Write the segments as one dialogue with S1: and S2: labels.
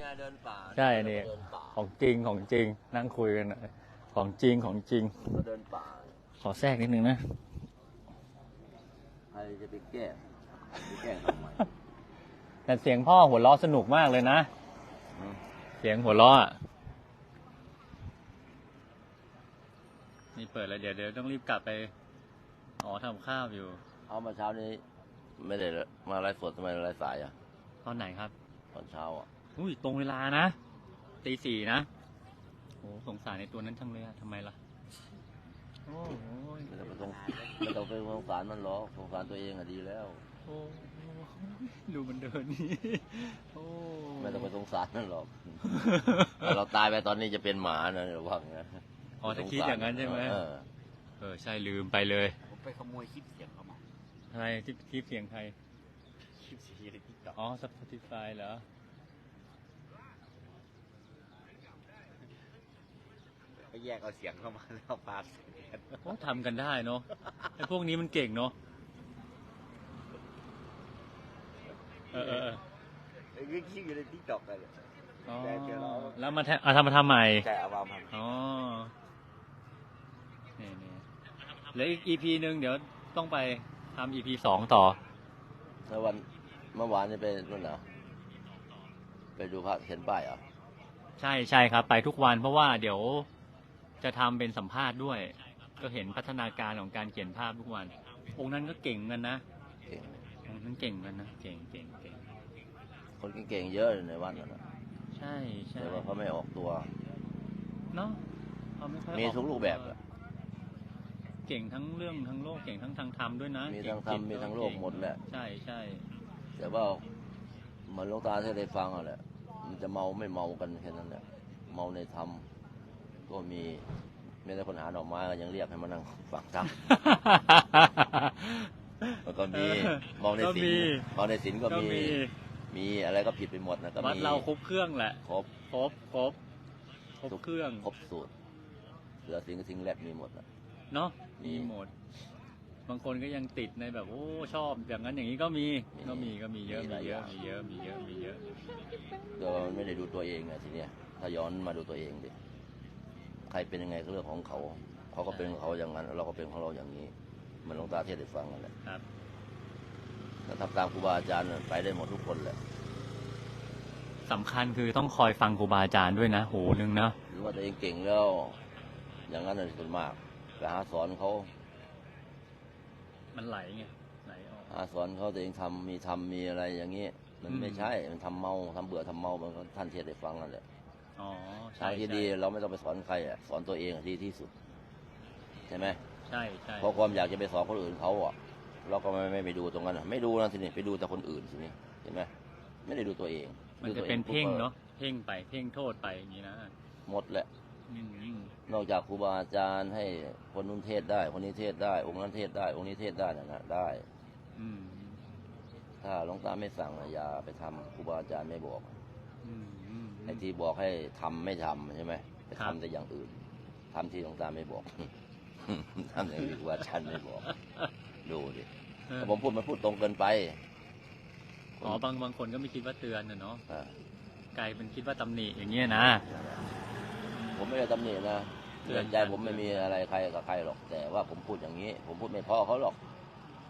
S1: เนี่ยเดินป่า
S2: ใช่นี่
S1: เดินป่า
S2: ของจริงของจริงนั่งคุยกันหน่อยของจริงของจริง
S1: เราเดินป่า
S2: ขอแทรกนิดนึงนะ
S1: ใครจะไปแก้ไปแก้ทำไม
S2: แต่เสียงพ่อหัวเราะสนุกมากเลยนะ
S1: อืม
S2: เสียงหัวเราะอะนี่เปิดแล้วเดี๋ยวเดี๋ยวต้องรีบกลับไปอ๋อทำข้าวอยู่
S1: เอามาเช้านี้ ไม่ได้มาไลฟ์สดทำไมไลฟ์สายอะ
S2: ตอนไหนครับ
S1: ตอนเช้าอะ
S2: อุ้ยตรงเวลานะตีสี่นะโอ้สงสารในตัวนั้นจังเลยอะทำไมล่ะโอ้ย
S1: ไม่ต้องไปสงไม่ต้องไปสงสารมันหรอกสงสารตัวเองอะดีแล้ว
S2: โอ้ดูมันเดินนี่โอ้
S1: ไม่ต้องไปสงสารมันหรอกถ้าเราตายไปตอนนี้จะเป็นหมานะระวังนะ
S2: อ๋อถ้าคิดอย่างนั้นใช่ไหม
S1: เออ
S2: เออใช่ลืมไปเลย
S3: ผมไปขโมยคลิปเสียงเขามา
S2: อะไรที่ที่เสียงใคร
S3: คลิปเสียงในทิกตอก
S2: อ๋อ Spotify เหรอ
S3: ไปแยกเอาเสียงเข้ามาแล้วปาดเสียงกัน
S2: โอ้ทำกันได้เนาะไอ้พวกนี้มันเก่งเนาะเออเออเออ
S3: ไอ้เรื่องคลิปอยู่ในทิกตอกกันเลย
S2: อ๋อ
S3: แต่เดี๋ยวเรา
S2: แล้วมาแทเอาทำมาทำใหม่
S3: ใช่เอามาท
S2: อ๋อนี่นี่แล้วอีก EP หนึ่งเดี๋ยวต้องไปทำ EP สองต่อ
S1: แล้ววันเมื่อวานนี่ไปนู่นเหรอไปดูพระเขียนป้ายเหรอะ
S2: ใช่ใช่ครับ ไปทุกวันเพราะว่าเดี๋ยว จะทำเป็นสัมภาษณ์ด้วย ก็เห็นพัฒนาการของการเขียนภาพทุกวัน องค์นั้นก็เก่งกันนะ
S1: เก่ง
S2: องค์นั้นเก่งกันนะเก่งเก่งเก่ง
S1: คนเก่งๆเยอะอยู่ในวัดนั่นนะ
S2: ใช่ใช่
S1: แต่ว่าเขาไม่ออกตัว
S2: เนาะเขาไม่ค่อย
S1: มี
S2: ออ
S1: ทุกรูปแบบอะ
S2: เก่งทั้งเรื่องทั้งโลกเก่งทั้งทางธรรมด้วยนะ
S1: มีทั้ง
S2: เก่จิต
S1: ธรรมมีทั้งโลก
S2: เก่
S1: หมดแหละ
S2: ใช่ใช่
S1: แต่ว่าเหมันหลวงตาที่ได้ฟังอะแหละมันจะเมาไม่เมากันแค่นั้นแหละเมาในธรรม ก็มีไม่ได้คนหาดอกไม้ก็ยังเรียกให้มานั่งฟังธรรมแล้วก็มีเมาใน
S2: ก็
S1: ศีล
S2: มี
S1: เมาในศีลก็
S2: ก็
S1: มี
S2: มี
S1: มีอะไรก็ผิดไปหมดนะก็
S2: วัด
S1: มี
S2: เราครบเครื่องแหละ
S1: ครบ
S2: ครบครบครบเครื่อง
S1: ครบสูตรเสือสิงห์สิงห์แลบมีหมดนะ
S2: เนาะ
S1: มี
S2: มีหมด บางคนก็ยังติดในแบบโอ้ชอบอย่างนั้นอย่างนี้ก็มีก็มีก็มีเยอะมีเยอะมีเยอะมีเยอะมีเยอะ
S1: ก็มันไม่ได้ดูตัวเองไงทีเนี้ยถ้าย้อนมาดูตัวเองดิ ใครเป็นยังไงก็เรื่องของเขา เขาก็เป็นของเขาอย่างนั้น เราก็เป็นของเราอย่างนี้เหมันหลวงตาเทศน์ได้ฟังนั่นแหละ
S2: ครับ
S1: ถ้าทำตามครูบาอาจารย์น่ะไปได้หมดทุกคนแหละ
S2: สำคัญคือต้องคอยฟังครูบาอาจารย์ด้วยนะโหนึงนะ
S1: หรือว่าตัวเองเก่งแล้ว อย่างนั้นน่ะส่วนมากไปหาสอนเขา
S2: มันไหลไงไหลออก
S1: หาสอนเขาตัวเองทำมีทำมีอะไรอย่างนี้ มัน
S2: อืม
S1: ไม่ใช่ มันทำเมาทำเบื่อทำเมามันก็ท่านเทศน์ได้ฟังนั่นแหละ
S2: อ๋อ
S1: ทา
S2: ใช่
S1: งที่
S2: ใช่
S1: ดีเราไม่ต้องไปสอนใครอะสอนตัวเองอะดีที่สุด ใช่ไหม
S2: ใช่ใช่
S1: เพราะความอยากจะไปสอนคนอื่นเขาอะ เราก็ไม่ไม่ไปดูตรงนั้นอะไม่ดูนะทีนี้ไปดูแต่คนอื่นทีนี้เห็นไหมไม่ได้ดูตัวเอง
S2: มัน
S1: ดู
S2: จะ
S1: ตัว
S2: เป็น
S1: ปุ๊บ
S2: เพ่ง
S1: ก็
S2: เนาะเพ่งไปเพ่งโทษไปอย่างนี้นะ
S1: หมดแหละ
S2: อืมอืม
S1: นอกจากครูบาอาจารย์ให้คนนู้นเทศได้ คนนี้เทศได้ องค์นั้นเทศได้ องค์นี้เทศได้นะนะได้
S2: อืม
S1: ถ้าหลวงตาไม่สั่งอะอย่าไปทำครูบาอาจารย์ไม่บอก
S2: อืม อืม
S1: ไอ้ที่บอกให้ทำไม่ทำใช่ไหมไป
S2: ครับ
S1: ทำแต่อย่างอื่นทำที่หลวงตาไม่บอกทำอย่างที่ครูบาอาจารย์ไม่บอก ดูดิ
S2: เออ
S1: แต่ผมพูดมันพูดตรงเกินไป
S2: อ๋อบางบางคนก็ไม่คิดว่าเตือนนะเนาะ
S1: อ่า
S2: กลายเป็นคิดว่าตำหนิอย่างเงี้ยนะ
S1: ผมไม่ได้ตำหนินะ
S2: เตือน
S1: ใจผมไม่มีอะไรใครกับใครหรอก แต่ว่าผมพูดอย่างนี้ ผมพูดไม่เพอเขาหรอก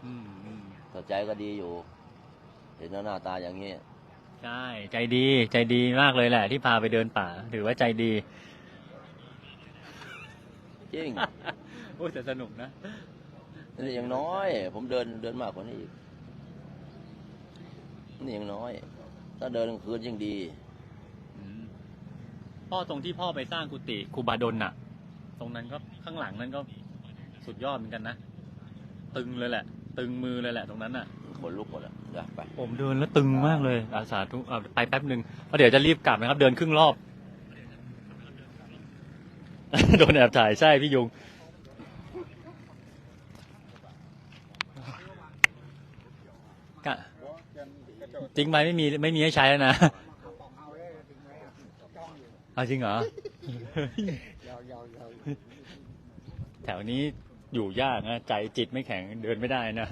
S2: อืมอืม
S1: แต่ใจก็ดีอยู่ เห็นหน้าตาอย่างนี้
S2: ใช่ใจดีใจดีมากเลยแหละ ที่พาไปเดินป่า ถือว่าใจดี
S1: จริง
S2: โอ้ยแต่สนุกนะ
S1: นี่ยังน้อย ผมเดินเดินมากกว่านี้อีกนี่ยังน้อย ถ้าเดินกลางคืนยิ่งดี
S2: อืมพ่อตรงที่พ่อไปสร้างกุฏิครูบาดลน่ะ ตรงนั้นก็ข้างหลังนั้นก็สุดยอดเหมือนกันนะ ตึงเลยแหละ ตึงมือเลยแหละ ตรงนั้นน่ะ
S1: คนลุกหมดอะเดี๋ยวไป
S2: ผมเดินแล้วตึงมากเลยอาสาทุอะไปแป๊บหนึ่งเพราะเดี๋ยวจะรีบกลับนะครับ เดินครึ่งรอบ โดนแอบถ่ายใช่พี่ยุง กะจริงไหมไม่มีไม่มีให้ใช้แล้วนะ เอาจริงเหรอ แถวนี้อยู่ยากนะ ใจจิตไม่แข็งเดินไม่ได้นะ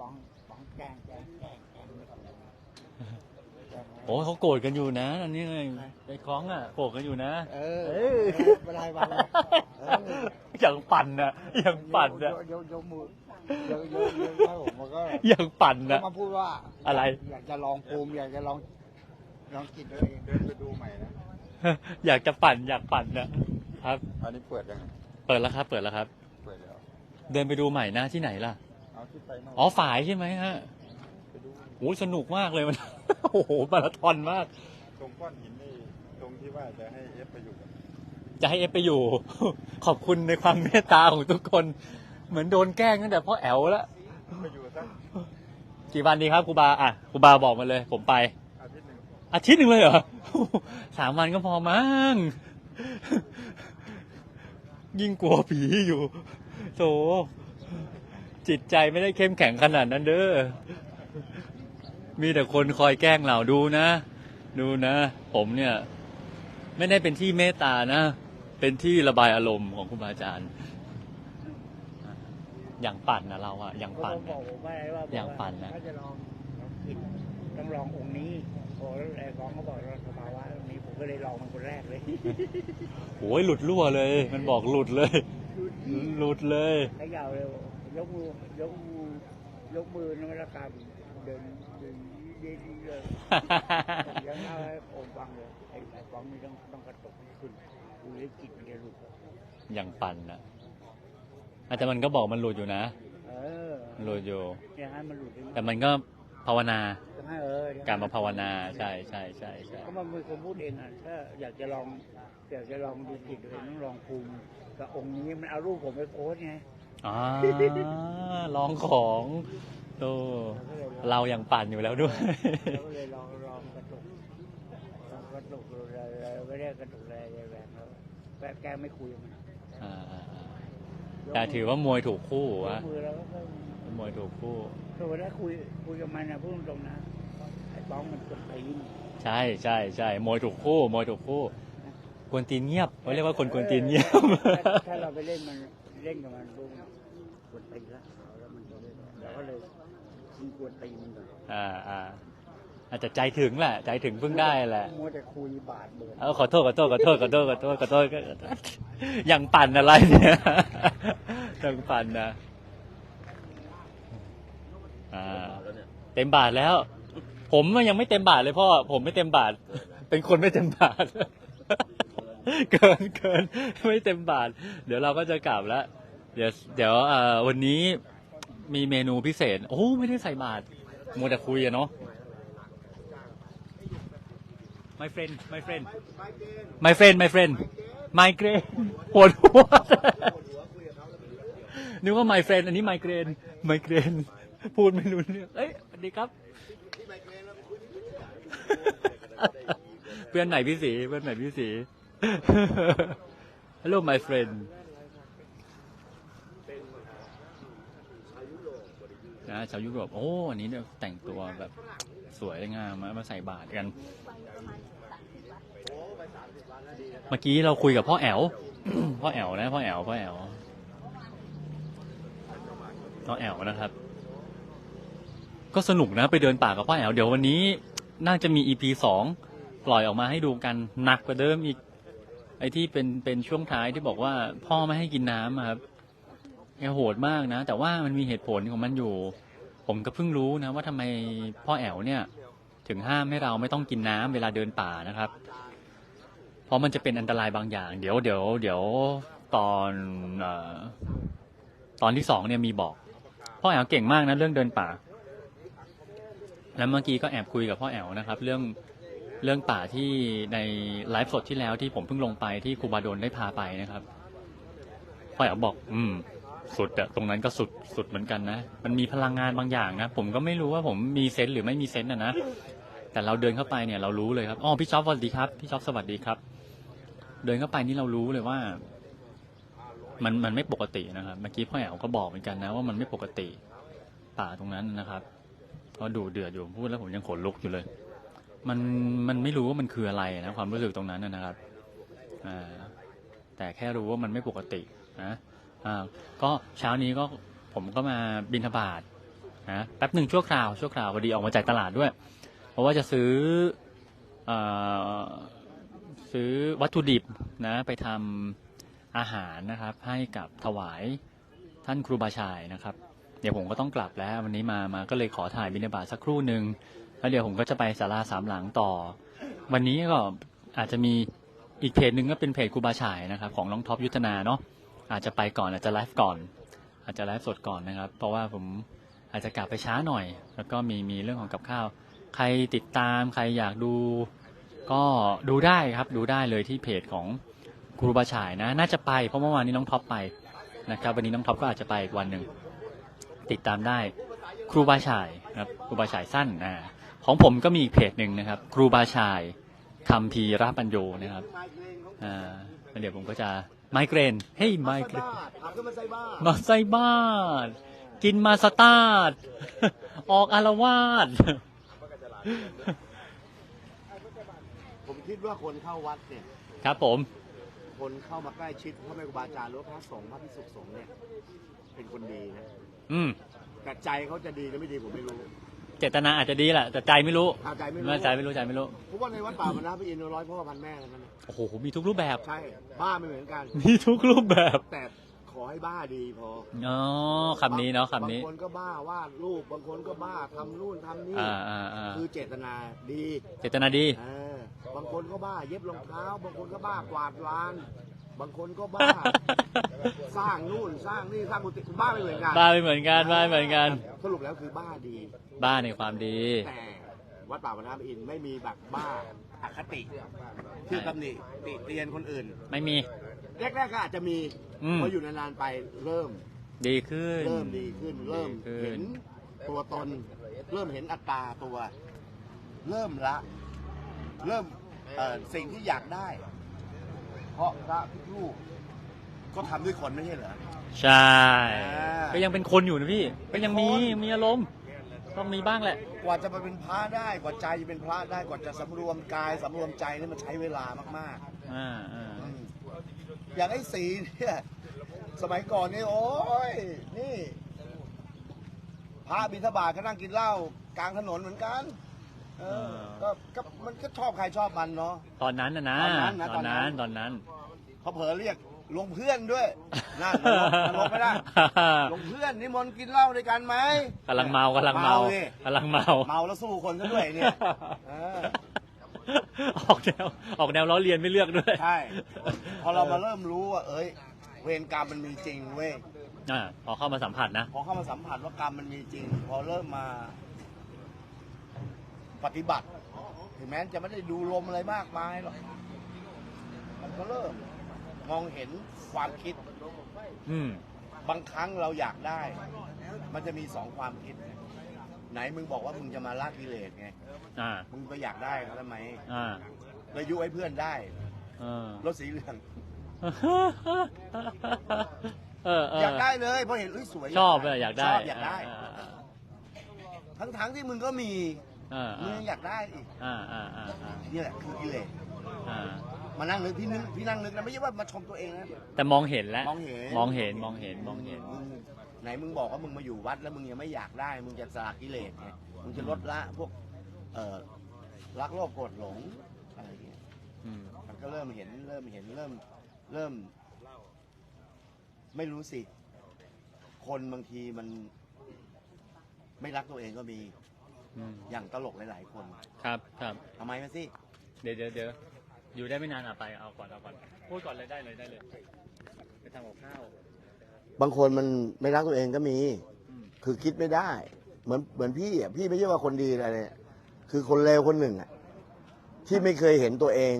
S3: ป้องป้องแกล้งแกล้งแกล้งแกล้ง
S2: โอ้เขาโกรธกันอยู่นะ อันนี้ไงไอ้คล้องอะโกรธกันอยู่นะ
S4: เออ
S2: เอ้ย
S4: เวลาวันเออ
S2: อย่างปั่นนะอย่างปั่นนะ
S4: ยกยกยกมือยกยกยกแล้วผมมันก็
S2: อย่างปั่น
S4: ก็
S2: นะ
S4: มาพูดว่า
S2: อะไร
S4: อยากจะลองภูมิอยากจะลองลองกินตัวเองเดินไปดูใหม่นะ
S2: อยากจะปั่นอยากปั่นนะครับ
S4: อันนี้เปิดยังไง
S2: เปิดแล้วครับ เปิดแล้วครับ
S4: เปิดแล้ว
S2: เดินไปดูใหม่นะที่ไหนล่ะ
S4: เอาที่ไปนอก
S2: อ๋อฝายใช่ไหมฮะ
S4: ไปดู
S2: โอ้ยสนุกมากเลยมัน โอ้โหมาราธอนมาก
S4: ตรงก้อนหินนี่ตรงที่ว่าจะให้เอฟไปอยู่กับ
S2: จะให้เอฟไปอยู่ ขอบคุณในความเมตตาของทุกคน เหมือนโดนแกล้งตั้งแต่พ่อแอลแล้ว
S4: ไปอยู่สัก
S2: กี่วันดีครับครูบาอะครูบาบอกมาเลย ผมไป
S4: อาทิตย์หนึ่ง
S2: อาทิตย์หนึ่งเลยเหรอ สามวันก็พอมั้งยิ่งกลัวผีอยู่โธจิตใจไม่ได้เข้มแข็งขนาดนั้นเด้อ มีแต่คนคอยแกล้งเราดูนะ ดูนะ ผมเนี่ย ไม่ได้เป็นที่เมตตานะ เป็นที่ระบายอารมณ์ของครูบาอาจารย์ อย่างปั่นนะเราอะอย่างปั่น
S4: เขา
S2: นะ
S4: บอกผมว่าอะไรว่า
S2: อย่างปั่นนะ
S4: ถ้าจะลองลองกินต้องลององค์นี้โอ้แล้วไอ้ของเขาบอกว่าสภาวะองค์นี้ผมก็เลยลองมันคนแรกเลย
S2: โอ้ยหลุดรั่วเลย มันบอกหลุดเลย หลุดเลย
S4: ขยาวเร็วยกมือยกมือยกมือนวัตกรรมเดินเดินเดินเลยยังเอาไอ้โอมฟังเลยไอ้ไอ้ฟังนี่ต้องต้องกระตุกขึ้นดูแล้วจิตมันจะหลุด
S2: อย่างปั่นนะอาจจะมันก็บอกมันหลุดอยู่นะ
S4: เออ
S2: หลุดอยู่
S4: จะให้มันหลุดให้
S2: แต่มันก็ภาวนา
S4: จะให้เออ
S2: การมาภาวนาใช่ใช่ใช่ใช่
S4: ก็มันเป็นคนพูดเองอะถ้าอยากจะลองอยากจะลองดูจิตตัวเองต้องลองภูมิกับองค์นี้มันเอารูปผมไปโพสต์ไง
S2: อ่าลองของ โต
S4: เราก็เลยลอง
S2: เราอย่างปั่นอยู่แล้วด้วย
S4: เราก็เลยลองลองกระตุกลองกระตุกเราเราไม่ได้กระตุกอะไรแรงแล้วแกแกไม่คุยกับมัน
S2: อ่าอ่าอ่าแต่ถือว่ามวยถูกคู่
S4: ย
S2: วะ
S4: กมือแล้วก็
S2: มวยถูกคู่
S4: คือวันนั้นคุยคุยกับมันนะพูดตรงๆนะไอ้บ้องมันกดตีน
S2: ใช่ใช่ใช่มวยถูกคู่มวยถูกคู่กวนตีนเงียบเขาเรียกว่าคนกวนตีนเงียบ
S4: ถ้าถ้าเราไปเล่นมันเล่นกับมันปุ๊บกดตีนแล้วเอาแล้วมันก็เลยเราก็เลย ยิงกดตีนมันก่อน
S2: อ่าอ่าอาจจะใจถึงแหละ ใจถึงเพิ่งได้แหละ
S4: มัวแต่คุยบาดเบิด
S2: เอาขอโทษขอโทษขอโทษขอโทษขอโทษขอโทษอย่างปั่นอะไรเนี่ยอย่างปั่นนะอ่า
S1: แล้วเนี่ย
S2: เต็มบาทแล้ว ผมยังไม่เต็มบาทเลยพ่อผมไม่เต็มบาท เป็นคนไม่เต็มบาท เกินเกินไม่เต็มบาท เดี๋ยวเราก็จะกลับแล้ว เดี๋ยวเดี๋ยวเอ่อวันนี้ มีเมนูพิเศษ โอ้ไม่ได้ใส่บาทมัวแต่คุยอะเนาะ my friend my friend my friend my friend migraine ปวดหัวนึกว่า my friend อันนี้ migraine migraine พูดไม่รู้เรื่องเอ้ยสวัสดีครับ เพื่อนไหนพี่สีเพื่อนไหนพี่สี hello my friend นะชาวยุโรปโอ้อันนี้เนี่ยแต่งตัวแบบสวยงามมามาใส่บาตรกัน เมื่อกี้เราคุยกับพ่อแอลพ่อแอลนะพ่อแอลพ่อแอลพ่อแอลนะครับ ก็สนุกนะไปเดินป่ากับพ่อแอลเดี๋ยววันนี้น่าจะมี EP สองปล่อยออกมาให้ดูกันหนักกว่าเดิมอีก ไอ้ที่เป็นเป็นช่วงท้ายที่บอกว่าพ่อไม่ให้กินน้ำครับ โหดมากนะ แต่ว่ามันมีเหตุผลของมันอยู่ ผมก็เพิ่งรู้นะว่าทำไมพ่อแอลเนี่ย ถึงห้ามให้เราไม่ต้องกินน้ำเวลาเดินป่านะครับ เพราะมันจะเป็นอันตรายบางอย่าง เดี๋ยวเดี๋ยวเดี๋ยวตอนอตอนที่สองเนี่ยมีบอก พ่อแอลเก่งมากนะเรื่องเดินป่า แล้วเมื่อกี้ก็แอบคุยกับพ่อแอลนะครับ เรื่องเรื่องป่าที่ในไลฟ์สดที่แล้วที่ผมเพิ่งลงไปที่ครูบาโดนได้พาไปนะครับพ่อแอลบอก อืม สุดอะตรงนั้นก็สุดสุดเหมือนกันนะ มันมีพลังงานบางอย่างนะ ผมก็ไม่รู้ว่าผมมีเซนส์หรือไม่มีเซนส์อะนะ แต่เราเดินเข้าไปเนี่ยเรารู้เลยครับอ๋อพี่ช็อปสวัสดีครับพี่ช็อปสวัสดีครับ เดินเข้าไปนี่เรารู้เลยว่า มันมันไม่ปกตินะครับ เมื่อกี้พ่อแอลก็บอกเหมือนกันนะ ว่ามันไม่ปกติป่าตรงนั้นนะครับก็ดูเดือดอยู่พูดแล้วผมยังขนลุกอยู่เลย มันมันไม่รู้ว่ามันคืออะไรนะความรู้สึกตรงนั้นนะครับอ่าแต่แค่รู้ว่ามันไม่ปกตินะ ก็เช้านี้ก็ผมก็มาบินทบาทนะแป๊บหนึ่งชั่วคราวชั่วคราวพอดีออกมาจากตลาดด้วย เพราะว่าจะซื้ออซื้อวัตถุดิบนะไปทำอาหารนะครับ ให้กับถวายท่านครูบาชายนะครับ เดี๋ยวผมก็ต้องกลับแล้ววันนี้มามาก็เลยขอถ่ายบิณฑบาตสักครู่หนึ่งแล้วเดี๋ยวผมก็จะไปศาลาสามหลังต่อ วันนี้ก็อาจจะมีอีกเพจหนึ่งก็เป็นเพจครูบาชายนะครับ ของน้องท็อปยุทธนาเนาะ อาจจะไปก่อนอาจจะไลฟ์ก่อน อาจจะไลฟ์สดก่อนนะครับ เพราะว่าผมอาจจะกลับไปช้าหน่อย แล้วก็มีมีเรื่องของกับข้าว ใครติดตามใครอยากดู ก็ดูได้ครับดูได้เลยที่เพจของครูบาฉายนะ น่าจะไปเพราะเมื่อวานนี้น้องท็อปไปนะครับ วันนี้น้องท็อปก็อาจจะไปอีกวันหนึ่งติดตามได้ครูบาฉายนะครับครูบาฉายสั้นนะของผมก็มีอีกเพจหนึ่งนะครับ ครูบาฉายคำพีระปัญโยนะครับอ่าเดี๋ยวผมก็จะ ไมเกรนเฮ้ยไมเกรน
S3: ถามขึ้นมาใส่บ้า
S2: มาไซบ้านกินมาสตาร์ดออกอารวาส
S3: ผมคิดว่าคนเข้าวัดเนี่ย
S2: ครับผม
S3: คนเข้ามาใกล้ชิดพระแม่ครูบาอาจารย์หรือว่าพระสงฆ์พระพิสุสงฆ์เนี่ย เป็นคนดีนะ
S2: อืม
S3: แต่ใจเขาจะดีหรือไม่ดีผมไม่รู้
S2: เจตนาอาจจะดีแหละแต่ใจไม่รู้
S3: ถ้าใจไม่รู้
S2: ใจไม่รู้ใจไม่รู้
S3: เพราะว่าในวัดป่ามันนะพระอินทร์ร้อยพ่อพันแม่ทั้งนั้นนะ
S2: โอ้โหมีทุกรูปแบบ
S3: ใช่บ้าไม่เหมือนกัน
S2: มีทุกรูปแบบ
S3: แต่ขอให้บ้าดีพอ
S2: อ๋อคำนี้เนาะคำนี้
S3: บางคนก็บ้าวาดรูปบางคนก็บ้าทำนู่นทำนี่
S2: อ่าอ่าอ่า
S3: คือเจตนาดี
S2: เจตนาดี
S3: เออบางคนก็บ้าเย็บรองเท้า บางคนก็บ้ากวาดลาน บางคนก็บ้า สร้างนู่นสร้างนี่สร้างกุฏิบ้าไม่เหมือนกัน
S2: บ้าไม่เหมือนกันบ้าไม่เหมือนกัน
S3: สรุปแล้วคือบ้าดี
S2: บ้าในความดี
S3: แต่วัดป่าบรรทัดอินทร์ไม่มีแบบบ้าอคติคือตำหนิติเตียนคนอื่น
S2: ไม่มี
S3: แรกๆก็อาจจะมี
S2: อืม
S3: พออยู่นานๆไปเริ่ม
S2: ดีขึ้น
S3: เริ่มดีขึ้น เริ่ม
S2: ดีขึ้น
S3: เห็นตัวตน เริ่มเห็นอัตราตัว เริ่มละ เริ่มเอ่อสิ่งที่อยากได้เพ ราะพระทุกรูปก็ทำด้วยคนไม่ใช่เหรอ
S2: ใช่
S3: อ่า
S2: ก็ยังเป็นคนอยู่นะพี่ ก็ยังมีมีอารมณ์ต้องมีบ้างแหละ
S3: กว่าจะมาเป็นพระได้กว่าใจจะเป็นพระได้กว่าจะสำรวมกายสำรวมใจนี่มันใช้เวลามาก
S2: อ่าอ่า
S3: ๆอืมอย่างไอ้สีเนี่ยสมัยก่อนนี่โอ้ยนี่พระบิณฑบาตก็นั่งกินเหล้ากลางถนนเหมือนกัน เออก็ก็มันก็ชอบใครชอบมันเนาะ
S2: ตอนนั้นนะนะ
S3: ตอนนั้นนะ
S2: ตอนนั้น
S3: ต
S2: ต
S3: อ
S2: อนน
S3: นั้
S2: นั้นน
S3: เขาเผลอเรียกลงเพื่อนด้วยนั่นนรกนรกไม่ได้ลงเพื่อนนิมนต์กินเหล้าด้วยกันไหม
S2: กำลังเมากำลังเมา
S3: ดิ
S2: กำลังเมา
S3: เมาแล้วสู้คนซะด้วยเนี่ยเออ
S2: ออกแนวออกแนวล้อเลียนไม่เลือกด้วย
S3: ใช่ พอเรามาเริ่มรู้ว่า เอ้ย เวรกรรมมันมีจริงเว้ย
S2: อ่าพอเข้ามาสัมผัสนะ
S3: พอเข้ามาสัมผัสว่ากรรมมันมีจริง พอเริ่มมา ปฏิบัติ ถึงแม้จะไม่ได้ดูลมอะไรมากมายหรอก มันก็เริ่มมองเห็นความคิด
S2: อืม
S3: บางครั้งเราอยากได้ มันจะมีสองความคิด ไหนมึงบอกว่ามึงจะมาละกิเลสไง
S2: อ่า
S3: มึงไปอยากได้เขาทำไม
S2: อ่า
S3: เลยยุให้เพื่อนได้
S2: เออ
S3: รถสีเหลือง
S2: เออเออ
S3: อยากได้เลยเพราะเห็นเฮ้ยสวย
S2: ชอบเลยอยากได้
S3: ชอบอยากได้
S2: อ่า
S3: ทั้งทั้งๆที่มึงก็มี
S2: อ่า
S3: มึงยังอยากได้อีก
S2: อ่าอ่าอ่าอ่า
S3: นี่แหละคือกิเลส
S2: อ่า
S3: มานั่งนึกพี่นึกพี่นั่งนึกนะไม่ใช่ว่ามาชมตัวเองนะ
S2: แต่มองเห็นแล้ว
S3: มองเห็น
S2: มองเห็นมองเห็นมองเห็น
S3: มึงไหนมึงบอกว่ามึงมาอยู่วัดแล้วมึงยังไม่อยากได้ มึงจะสละกิเลสไงมึงจะลดละพวกเอ่อรักโลภโกรธหลงอะไรอย่างเงี้ย
S2: อืม
S3: มันก็เริ่มเห็นเริ่มเห็นเริ่มเริ่ม ไม่รู้สิ คนบางทีมันไม่รักตัวเองก็มี
S2: อืม
S3: อย่างตลกหลาย ๆ คน
S2: ครับครับ
S3: ทำไมมาสิ
S2: เดี๋ยวเดี๋ยวเดี๋ยวอยู่ได้ไม่นานอะไปเอาก่อนเอาก่อนพูดก่อนเลยได้เลยได้เลยไปทำกับข้าว
S3: บางคนมันไม่รักตัวเองก็มี
S2: อืม
S3: คือคิดไม่ได้ เหมือนเหมือนพี่อะพี่ไม่ใช่ว่าคนดีอะไรเนี่ยคือคนเลวคนหนึ่งอะที่ไม่เคยเห็นตัวเอง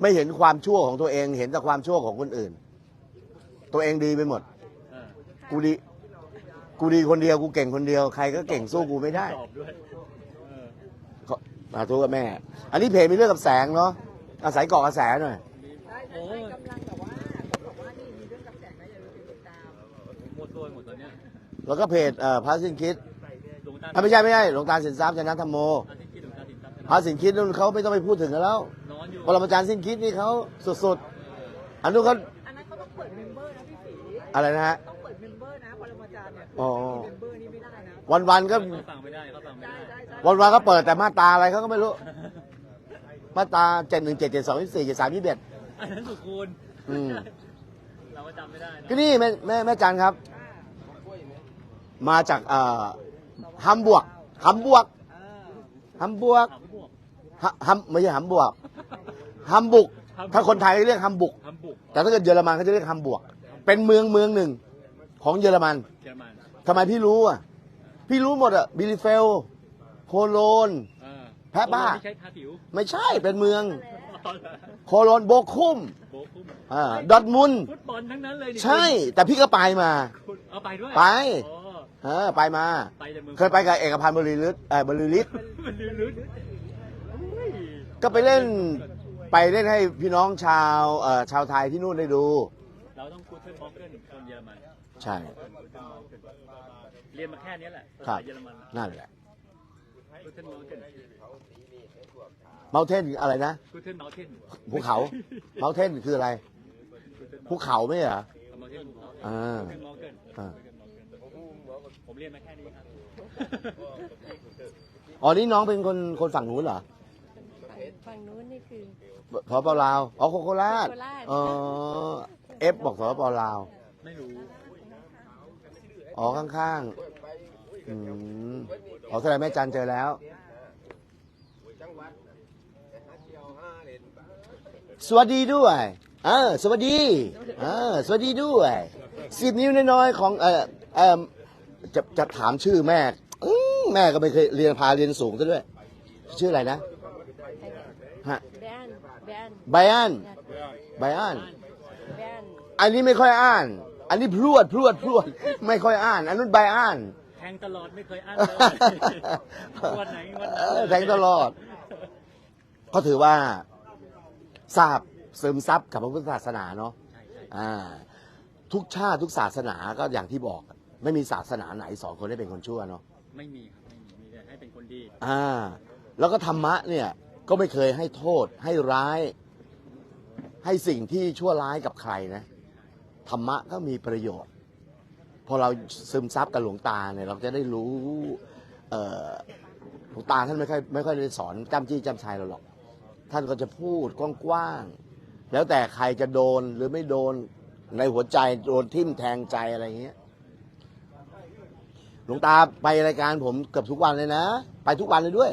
S3: ไม่เห็นความชั่วของตัวเอง เห็นแต่ความชั่วของคนอื่น ตัวเองดีไปหมด
S2: เออ
S3: กูดี กูดีคนเดียวกูเก่งคนเดียวใครก็เก่งสู้กูไม่ได้
S2: ตอบด้วยเออ
S3: ขอมาทุกกับแม่ อันนี้เพจมีเรื่องกับแสงเนาะอาศัยเกาะกระแสหน่อย
S2: โอ้ย
S5: กำลังแบบว่าเขาบอกว่านี่มีเรื่องกับแสงนะอย่าลืมติดตาม
S2: หมดตัวหมดตอนเนี้ย
S3: แล้วก็เพจเอ่อพระสินคิด
S2: ดวงตา
S3: อะไม่ใช่ไม่ใช่หลวงตาสินทรัพย์ชนะธรรมโม
S2: ตาที่คิดดวงตาติดตาม
S3: พระสินคิดนู่นเขาไม่ต้องไปพูดถึงกันแล้ว
S2: นอนอยู่
S3: ปรมาจารย์สิ้นคิดนี่เขาสุดๆอันนู้นเขา
S5: อันนั้นเขาต้องเปิดเมมเบอร์นะพี่สี
S3: อะไรนะฮะ
S5: ต้อง
S3: อ๋อ
S5: เมมเบอร์นี่ไม่ได้นะ
S3: วันๆก็
S2: เขาฟังไม่ได้เขาฟังไม่
S5: ใช่
S2: ได้
S5: ใช่ใช่
S3: วันๆก็เปิดแต่มาตราอะไรเขาก็ไม่รู้ มาตราเจ็ดหนึ่งเจ็ดเจ็ดสองสี่เจ็ดสามยี่สิบเอ็ด
S2: อันนั้นสุคูณ
S3: อืม
S2: เราก็จำไม่ได้นะ
S3: ก็นี่แม่แม่แม่จันครับ มาจากเอ่อฮัมบวกฮัมบวกฮัมบวก
S2: ถามบวก
S3: ฮะฮัมไม่ใช่ฮัมบวกฮัมบุก ถ้าคนไทยเรียกฮัมบุก
S2: ทำบุก
S3: แต่ถ้าเกิดเยอรมันเขาจะเรียกฮัมบวก เป็นเมืองเมืองหนึ่ง ของเยอรมัน
S2: เยอรมัน
S3: ทำไมพี่รู้อะ พี่รู้หมดอะบิลิเฟล โคโลน
S2: เออ
S3: แพะบ้า
S2: ที่ใช้ทาผิว
S3: ไม่ใช่เป็นเมือง
S2: อ๋อเหรอ
S3: โคโลนโบคุม
S2: โบกคุ้ม
S3: อ่าดอร์ทมุนด์
S2: ฟุตบอลทั้งนั้นเลยนี่
S3: ใช่ แต่พี่ก็ไปมา
S2: คุณเอาไปด้วย
S3: ไป
S2: อ๋อ
S3: เออไปมา
S2: ไปแต่เมือง
S3: เคยไปกับเอกพันธ์บริลิตเออบริลิต
S2: มันลื่นอุ้ย
S3: ก็ไปเล่นไปเล่นให้พี่น้องชาวเอ่อชาวไทยที่นู่นได้ดู
S2: เราต้องกูเทิลมอร์เกนคนเยอรมัน
S3: ใช่
S2: เรียนมาแค่นี้แหละ
S3: ครั
S2: ภา
S3: บ
S2: ษาเยอรมัน
S3: นั่นแหละ
S2: กูเทิลมอร์เกน
S3: เมาเทนอะไรนะ
S2: กูเทิลมอร์เกน
S3: ภูเขาเมาเทนคืออะไรภูเขาไม่ใช่เหรอ
S2: มอร์เกนภูเขา
S3: อ่า
S2: กูเทิลมอร์เกน
S3: อ่า
S2: ผมเรียนมาแค่นี้ครับ
S3: อ๋อนี่น้องเป็นคนคนฝั่งนู้นเหรอ
S6: ฝั่งฝั่งนู้นนี่คือ
S3: สปปลาวอ๋อโคโคราช
S6: โคราช
S3: อ๋อ เอฟบอกสปปลาว
S2: ไม่รู้
S3: อ๋อ ข้างๆ อืมอ๋อแสดงแม่จันเจอแล้ว สวัสดีด้วยเออสวัสดีเออสวัสดีด้วยสิบนิ้วน้อยๆของเออเออจะจะถามชื่อแม่อื้อแม่ก็ไม่เคยเรียนพาเรียนสูงซะด้วย ชื่ออะไรนะฮะ
S6: แบนแบน
S3: ไบอันไบอัน
S6: แบน
S3: อันนี้ไม่ค่อยอ่าน อันนี้พรวดพรวดพรวด ไม่ค่อยอ่าน อันนู้นไบอัน
S2: แทงตลอดไม่เคยอั้นเลยวันไหนวัน
S3: เอ
S2: นั้น
S3: อแทงตลอด ก็ถือว่าทราบซึมซับกับพระพุทธศาสนาเนาะ
S2: ใช่ใช่
S3: อ่า ทุกชาติทุกศาสนาก็อย่างที่บอก ไม่มีศาสนาไหนสอนคนให้เป็นคนชั่วเนาะ
S2: ไม่มีครับไม่มีมีแต่ให้เป็นคนดี
S3: อ่า แล้วก็ธรรมะเนี่ย ก็ไม่เคยให้โทษ ให้ร้าย ให้สิ่งที่ชั่วร้ายกับใครนะ ธรรมะก็มีประโยชน์ พอเราซึมซับกับหลวงตาเนี่ยเราจะได้รู้เอ่อหลวงตาท่านไม่ค่อยไม่ค่อยได้สอนจำจี้จำชัยเราหรอก ท่านก็จะพูดกว้างๆแล้วแต่ใครจะโดนหรือไม่โดนในหัวใจโดนทิ่มแทงใจอะไรอย่างเงี้ยหลวงตาไปรายการผมเกือบทุกวันเลยนะ ไปทุกวันเลยด้วย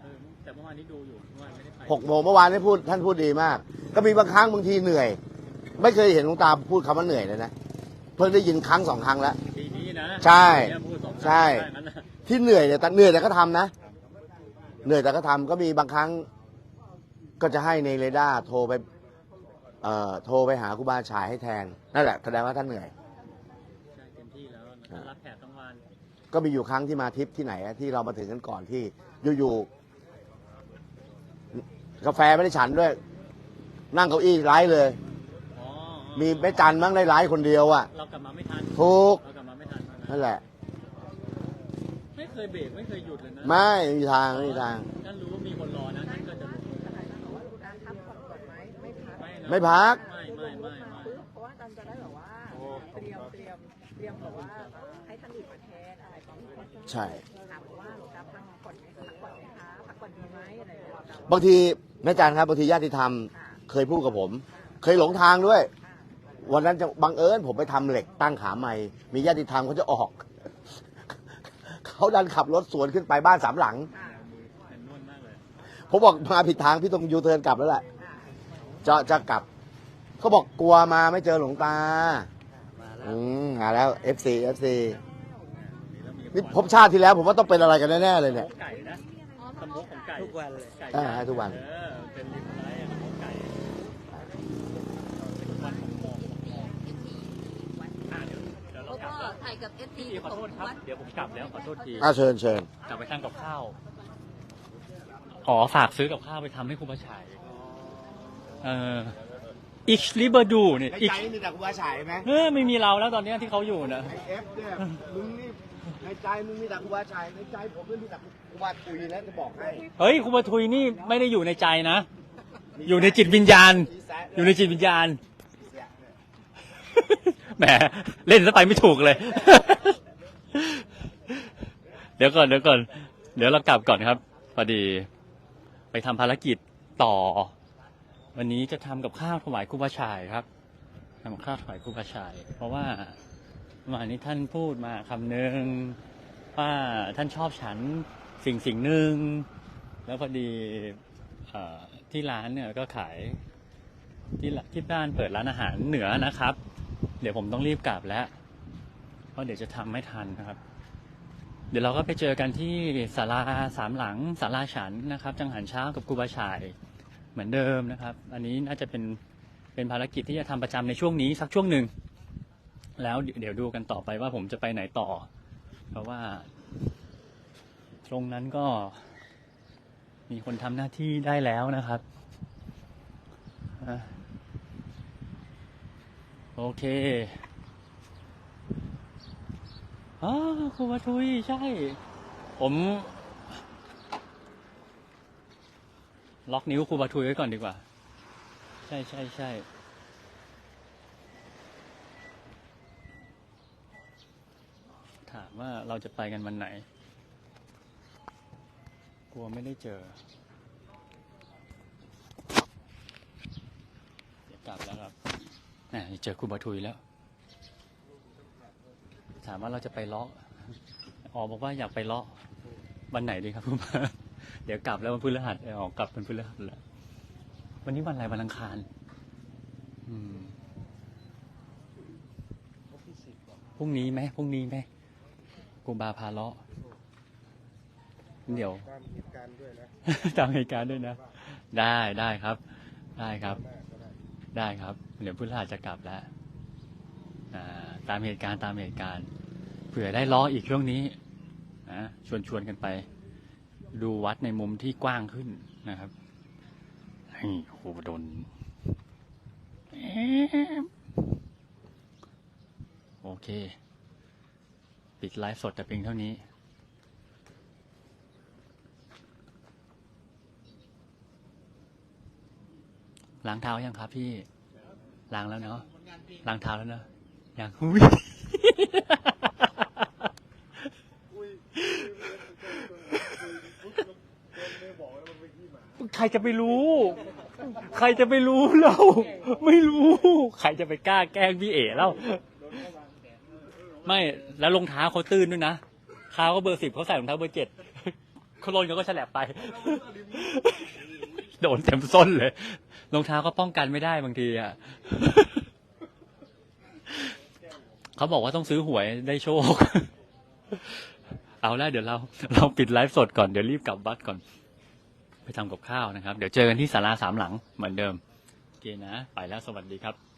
S2: เออแต่เมื่อวานนี้ดูอยู่เมื่อวานไม่ได้ไป
S3: หกโมงเมื่อวานได้พูดท่านพูดดีมาก ก็มีบางครั้งบางทีเหนื่อย ไม่เคยเห็นหลวงตาพูดคำว่าเหนื่อยเลยนะ เพิ่งได้ยินครั้งสองครั้งแล้ว
S2: ปีนี้นะ
S3: ใช่
S2: เนี่ยพูดสองครั้ง
S3: ใช่
S2: ได้งั้นนะ
S3: ที่เหนื่อยเนี่ยแต่เหนื่อยแต่ก็ทำนะ เหนื่อยแต่ก็ทำก็มีบางครั้ง ก็จะให้ในเรดาร์โทรไป เอ่อโทรไปหาครูบาฉายให้แทนนั่นแหละแสดงว่าท่านเหนื่อย
S2: ใช่เต็มที่แล้วนะรับแขกทั้งวัน
S3: ก็มีอยู่ครั้งที่มาทริปที่ไหนอะที่เรามาถึงกันก่อนที่อยู่ๆกาแฟไม่ได้ฉันด้วย นั่งเก้าอี้ไร้เลย
S2: อ๋อ
S3: มีแม่จันมั้งได้ไร้คนเดียวอะ
S2: เรากลับมาไม่ทัน
S3: ถูก
S2: เรากลับมาไม่ทัน
S3: นั่นแหละ
S2: ไม่เคยเบรกไม่เคยหยุดเลยนะ
S3: ไม่ไม่มีทางไม่มีทาง
S2: ท่านรู้ว่ามีคนรอนะท่านก็จะลง
S5: ทนายตั้มบอกว่าคุณอาพักผ่อนก่อนไหมไม่พัก
S2: ไม่นะ
S3: ไม่พัก
S2: ไม่ไม่ไม่ไม่
S5: เพราะว่าอาจารย์จะได้แบบว่าเตรียมเตรียมเตรียมแบบว่าให้ท่านอื่นมาแทนอะไรประมาณนี้
S3: ใช่
S5: ถามว่าหลวงตาพักผ่อนไหมพักผ่อนไหมคะพักผ่อนดีไหมอะไรอย่างเงี้ย
S3: บางทีแม่จันครับบางทีญาติธรรม เคยพูดกับผม เคยหลงทางด้วย วันนั้นจะบังเอิญผมไปทำเหล็กตั้งขาใหม่ มีญาติธรรมเขาจะออก เขาดันขับรถสวนขึ้นไปบ้านสามหลัง
S2: เป็นนวลมากเลย
S3: ผมบอกมาผิดทางพี่ต้องยูเทิร์นกลับแล้วแหละ จะจะกลับ เขาบอกกลัวมาไม่เจอหลวงตา อืมมาแล้ว FC FC นี่พบชาติที่แล้ว ผมว่าต้องเป็นอะไรกันแน่ๆเลยเนี่ย
S2: ไก่นะสมกของไก่
S4: ทุกวันเลย
S2: ไก่
S3: อ่าให้ทุกวัน
S2: เออเป็นริมไร้สมกไก่เป็นวันของหมอกอ่าเดี๋ยวเดี๋ยวเรา
S6: แล้ว
S2: กลั
S6: ก็
S2: บแล้ว
S6: ถ่ายกับเอฟซี
S2: พี่ขอโทษครับ เดี๋ยวผมกลับแล้วขอโทษที
S3: อ่าเชิญเชิญ
S2: กลับไปทำกับข้าวอ๋อฝากซื้อกับข้าวไปทำให้คุณประชัยเอออีกลิเบอร์ดูเนี่ย
S3: ใน
S2: อีก
S3: ใจมีแต่ครูบาฉายไหม
S2: เออไม่มีเราแล้วตอนเนี้ยที่เขาอยู่นะ
S3: ไอเอฟเนี่ยมึงนี่ในใจมึงมีแต่ครูบาฉายในใจผมไม่มีแต่ครูบาคุยนะจะบอกให้
S2: เฮ้ยคุณปทุยนี่ไม่ได้อยู่ในใจนะ อยู่ในจิตวิญญาณ อยู่ในจิตวิญญาณ แหมเล่นซะไปไม่ถูกเลย เดี๋ยวก่อนเดี๋ยวก่อน เดี๋ยวเรากลับก่อนครับพอดี ไปทำภารกิจต่อ วันนี้จะทำกับข้าวถวายครูบาชายครับทำกับข้าวถวายครูบาชาย เพราะว่าเมื่อวานนี้ท่านพูดมาคำหนึ่งว่าท่านชอบฉันสิ่งสิ่งหนึ่งแล้วพอดีอที่ร้านเนี่ยก็ขายที่ที่บ้านเปิดร้านอาหารเหนือนะครับ เดี๋ยวผมต้องรีบกลับแล้ว เพราะเดี๋ยวจะทำไม่ทันนะครับ เดี๋ยวเราก็ไปเจอกันที่ศาลาสามหลังศาลาฉันนะครับ จังหันเช้ากับครูบาชายเหมือนเดิมนะครับ อันนี้น่าจะเป็นเป็นภารกิจที่จะทำประจำในช่วงนี้สักช่วงหนึ่ง แล้วเดี๋ยวดูกันต่อไปว่าผมจะไปไหนต่อ เพราะว่า ตรงนั้นก็มีคนทำหน้าที่ได้แล้วนะครับอะ โอเคอ๋อครูบาทุยใช่ ผม ล็อกนิ้วครูบาทุยไว้ก่อนดีกว่า ใช่ใช่ใช่ถามว่าเราจะไปกันวันไหน กลัวไม่ได้เจอ เดี๋ยวกลับแล้ว น่ะเจอครูบาทุยแล้ว ถามว่าเราจะไปเลาะอ๋อบอกว่าอยากไปเลาะวันไหนดีครับครูบาเดี๋ยวกลับแล้ววันพฤหัสเออออกกลับวันพฤหัสแล้ววันนี้วันอะไรวันอังคาร อืมพรุ่งนี้ไหมพรุ่งนี้ไหมกูบาพาเลาะเดี๋ยว
S4: ตามเหตุการณ์ด้วยนะ
S2: ตามเหตุการณ์ด้วยนะ ได้ได้ครับ ได้ครับ
S4: ได้ก็ได้
S2: ได้ครับ เดี๋ยวพฤหัสจะกลับแล้วตามเหตุการณ์ตามเหตุการณ์ เผื่อได้ล้ออีกช่วงนี้นะชวนชวนกันไป ดูวัดในมุมที่กว้างขึ้นนะครับนี่โหดนโอเค ปิดไลฟ์สดแต่เพียงเท่านี้ล้างเท้ายังครับพี่ ล้างแล้วเนาะล้างเท้าแล้วเนาะยังอุ้ยใครจะไปรู้ ใครจะไปรู้เราไม่รู้ ใครจะไปกล้าแกล้งพี่เอ๋เล่าไม่แล้วรองเท้าเขาตื้นด้วยนะเท้าก็เบอร์สิบเขาใส่รองเท้าเบอร์เจ็ดเขาลนเขาก็ฉลับไป โดนเต็มส้นเลย รองเท้าก็ป้องกันไม่ได้บางทีอะ เขาบอกว่าต้องซื้อหวยได้โชค เอาละเดี๋ยวเรา เราปิดไลฟ์สดก่อน เดี๋ยวรีบกลับบัสก่อน ไปทำกับข้าวนะครับ เดี๋ยวเจอกันที่ศาลาสามหลังเหมือนเดิมโอเคนะ ไปแล้วสวัสดีครับ